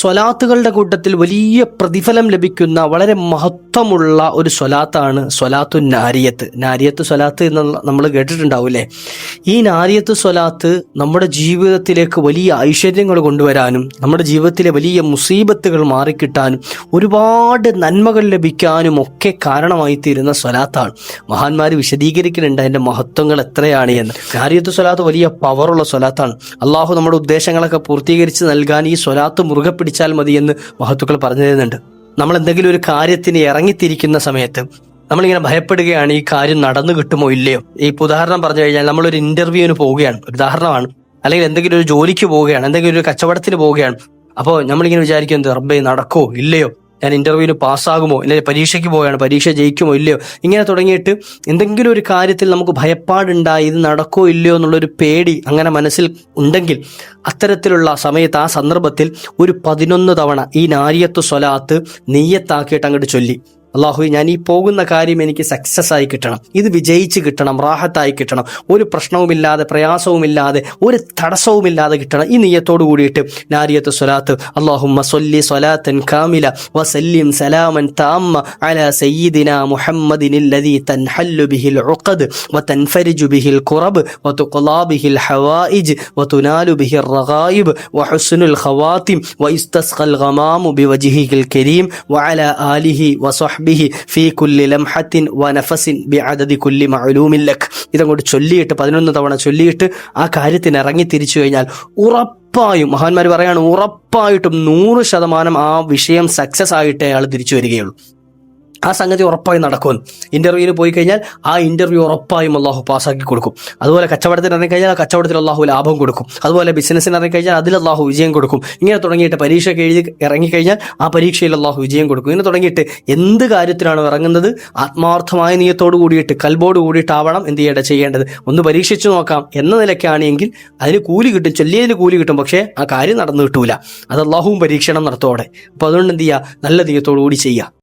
സ്വലാത്തുകളുടെ കൂട്ടത്തിൽ വലിയ പ്രതിഫലം ലഭിക്കുന്ന വളരെ മഹത്വമുള്ള ഒരു സ്വലാത്താണ് സ്വലാത്തു നാരിയത്ത്. നാരിയത്ത് സ്വലാത്ത് എന്നുള്ള നമ്മൾ കേട്ടിട്ടുണ്ടാവില്ലേ? ഈ നാരിയത്ത് സ്വലാത്ത് നമ്മുടെ ജീവിതത്തിലേക്ക് വലിയ ഐശ്വര്യങ്ങൾ കൊണ്ടുവരാനും നമ്മുടെ ജീവിതത്തിലെ വലിയ മുസീബത്തുകൾ മാറിക്കിട്ടാനും ഒരുപാട് നന്മകൾ ലഭിക്കാനും ഒക്കെ കാരണമായി തീരുന്ന സ്വലാത്താണ്. മഹാന്മാർ വിശദീകരിക്കുന്നുണ്ട് അതിന്റെ മഹത്വങ്ങൾ എത്രയാണ് എന്ന്. നാരിയത്ത് സ്വലാത്ത് വലിയ പവറുള്ള സ്വലാത്താണ്. അള്ളാഹു നമ്മുടെ ഉദ്ദേശങ്ങളൊക്കെ പൂർത്തീകരിച്ച് നൽകാൻ ഈ സ്വലാത്ത് മുറുകെ പിടിച്ചാൽ മതി എന്ന് മഹത്തുക്കൾ പറഞ്ഞു തരുന്നുണ്ട്. നമ്മൾ എന്തെങ്കിലും ഒരു കാര്യത്തിന് ഇറങ്ങിത്തിരിക്കുന്ന സമയത്ത് നമ്മളിങ്ങനെ ഭയപ്പെടുകയാണ് ഈ കാര്യം നടന്നു കിട്ടുമോ ഇല്ലയോ? ഈ ഉദാഹരണം പറഞ്ഞു കഴിഞ്ഞാൽ നമ്മളൊരു ഇന്റർവ്യൂവിന് പോവുകയാണ്. ഒരു ഉദാഹരണമാണ്. അല്ലെങ്കിൽ എന്തെങ്കിലും ഒരു ജോലിക്ക് പോവുകയാണ് എന്തെങ്കിലും ഒരു കച്ചവടത്തിന് പോവുകയാണ്. അപ്പോൾ നമ്മളിങ്ങനെ വിചാരിക്കും എന്ത് റബ്ബേ നടക്കോ ഇല്ലയോ? ഞാൻ ഇന്റർവ്യൂവിന് പാസ്സാകുമോ? അല്ലെങ്കിൽ പരീക്ഷയ്ക്ക് പോവുകയാണ്? പരീക്ഷ ജയിക്കുമോ? ഇല്ലയോ? ഇങ്ങനെ തുടങ്ങിയിട്ട് എന്തെങ്കിലും ഒരു കാര്യത്തിൽ നമുക്ക് ഭയപ്പാടുണ്ടായി ഇത് നടക്കോ ഇല്ലയോ എന്നുള്ളൊരു പേടി അങ്ങനെ മനസ്സിൽ ഉണ്ടെങ്കിൽ അത്തരത്തിലുള്ള സമയത്ത് ആ സന്ദർഭത്തിൽ ഒരു പതിനൊന്ന് തവണ ഈ നാരിയത്ത് സ്വലാത്ത് നെയ്യത്താക്കിയിട്ട് അങ്ങോട്ട് ചൊല്ലി. അള്ളാഹു ഞാൻ ഈ പോകുന്ന കാര്യം എനിക്ക് സക്സസ് ആയി കിട്ടണം. ഇത് വിജയിച്ച് കിട്ടണം റാഹത്തായി കിട്ടണം. ഒരു പ്രശ്നവുമില്ലാതെ പ്രയാസവുമില്ലാതെ ഒരു തടസ്സവുമില്ലാതെ കിട്ടണം. ഈ നെയ്യത്തോടു കൂടിയിട്ട് നാരിയത്ത് സ്വലാത്ത് അള്ളാഹുമ്മ സൊല്ലി കാമില സലാമൻ താമ്മ സയ്യിദിന മുഹമ്മദിനില്ലതി തൻഹല്ലു ബിഹിൽ ഉഖദ് ബിഹിൽ ഖുറബ് റഗായിബ് ഗമാമു കരീം ആലിഹി വനഹ്ബിഹി ഫീ കുല്ലി ലംഹത്തിൻ വനഫസിൻ ബി അദദി കുല്ലി മഅലൂമില്ലക് ഇതങ്ങോട്ട് ചൊല്ലിയിട്ട് പതിനൊന്ന് തവണ ചൊല്ലിയിട്ട് ആ കാര്യത്തിന് ഇറങ്ങി തിരിച്ചു കഴിഞ്ഞാൽ ഉറപ്പായും മഹാന്മാർ പറയാണ് ഉറപ്പായിട്ടും നൂറ് ശതമാനം ആ വിഷയം സക്സസ് ആയിട്ടേ അയാൾ തിരിച്ചു വരികയുള്ളൂ. ആ സംഗതി ഉറപ്പായും നടക്കുമെന്ന്. ഇന്റർവ്യൂവിന് പോയി കഴിഞ്ഞാൽ ആ ഇന്റർവ്യൂ ഉറപ്പായും അള്ളാഹു പാസ്സാക്കി കൊടുക്കും. അതുപോലെ കച്ചവടത്തിന് ഇറങ്ങിക്കഴിഞ്ഞാൽ ആ കച്ചവടത്തിൽ അള്ളാഹു ലാഭം കൊടുക്കും. അതുപോലെ ബിസിനസ്സിന് ഇറങ്ങിക്കഴിഞ്ഞാൽ അതിൽ അള്ളാഹു വിജയം കൊടുക്കും. ഇങ്ങനെ തുടങ്ങിയിട്ട് പരീക്ഷയ്ക്ക് എഴുതി ഇറങ്ങിക്കഴിഞ്ഞാൽ ആ പരീക്ഷയിൽ അള്ളാഹു വിജയം കൊടുക്കും. ഇങ്ങനെ തുടങ്ങിയിട്ട് എന്ത് കാര്യത്തിലാണ് ഇറങ്ങുന്നത്? ആത്മാർത്ഥമായ നീയത്തോട് കൂടിയിട്ട് കൽബോട് കൂടിയിട്ടാവണം എന്ത് ചെയ്യേണ്ട ചെയ്യേണ്ടത്. ഒന്ന് പരീക്ഷിച്ചു നോക്കാം എന്ന നിലയ്ക്കാണെങ്കിൽ അതിന് കൂലി കിട്ടും. ചൊല്ലിയതിന് കൂലി കിട്ടും. പക്ഷേ ആ കാര്യം നടന്നു കിട്ടൂല. അത് അള്ളാഹുവും പരീക്ഷണം നടത്തോടെ അപ്പോൾ അതുകൊണ്ട് എന്ത് ചെയ്യുക? നല്ല നീയത്തോടു കൂടി ചെയ്യുക.